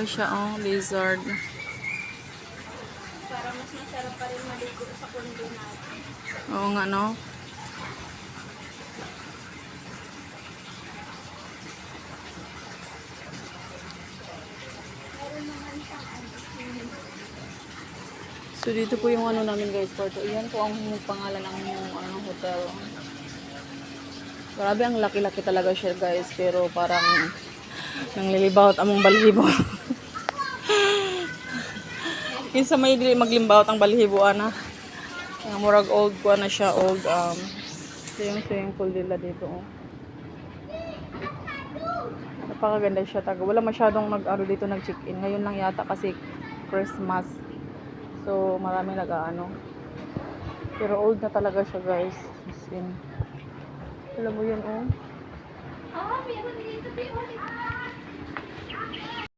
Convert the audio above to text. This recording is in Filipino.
Ano siya, oh, lizard. Para mas masarap pa rin maligo sa kundo natin. Oo nga, no? Ano, So, dito po yung ano namin guys, Porto. Iyan po ang pangalan ng ano, hotel. Grabe, ang laki-laki talaga siya guys. Pero parang nanglilibawat among balihibo. Minsan may gli- maglimbawat ang balihibo, ana. Ang murag old ko na siya, old. Um, yung swimming pool nila dito. Oh. Napakaganda siya taga. Wala masyadong nag-ano dito nag-check-in. Ngayon lang yata kasi Christmas. So, marami nag-ano. Pero old na talaga siya, guys. As in. Alam mo yun, oh.